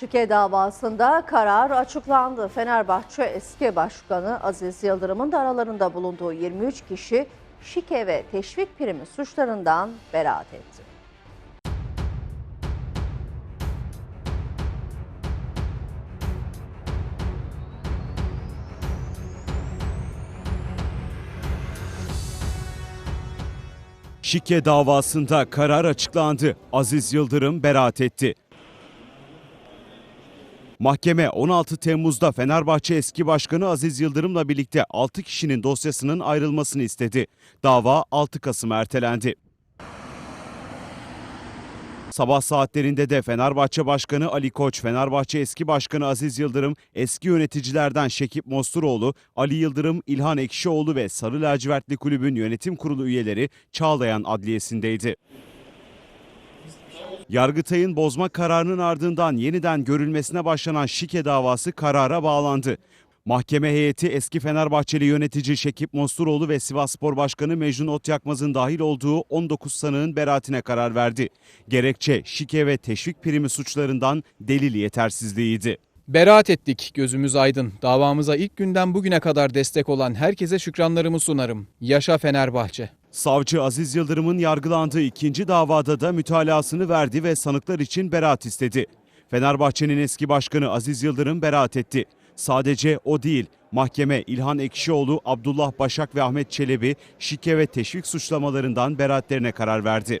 Şike davasında karar açıklandı. Fenerbahçe eski başkanı Aziz Yıldırım'ın da aralarında bulunduğu 23 kişi şike ve teşvik primi suçlarından beraat etti. Şike davasında karar açıklandı. Aziz Yıldırım beraat etti. Mahkeme 16 Temmuz'da Fenerbahçe eski başkanı Aziz Yıldırım'la birlikte 6 kişinin dosyasının ayrılmasını istedi. Dava 6 Kasım ertelendi. Sabah saatlerinde de Fenerbahçe Başkanı Ali Koç, Fenerbahçe eski başkanı Aziz Yıldırım, eski yöneticilerden Şekip Mosturoğlu, Ali Yıldırım, İlhan Ekşioğlu ve Sarı Lacivertli Kulübün yönetim kurulu üyeleri Çağlayan Adliyesi'ndeydi. Yargıtay'ın bozma kararının ardından yeniden görülmesine başlanan şike davası karara bağlandı. Mahkeme heyeti eski Fenerbahçeli yönetici Şekip Mosturoğlu ve Sivasspor Başkanı Mecnun Otyakmaz'ın dahil olduğu 19 sanığın beraatine karar verdi. Gerekçe şike ve teşvik primi suçlarından delil yetersizliğiydi. Beraat ettik, gözümüz aydın. Davamıza ilk günden bugüne kadar destek olan herkese şükranlarımı sunarım. Yaşa Fenerbahçe. Savcı Aziz Yıldırım'ın yargılandığı ikinci davada da mütalasını verdi ve sanıklar için beraat istedi. Fenerbahçe'nin eski başkanı Aziz Yıldırım beraat etti. Sadece o değil, mahkeme İlhan Ekşioğlu, Abdullah Başak ve Ahmet Çelebi şike ve teşvik suçlamalarından beraatlerine karar verdi.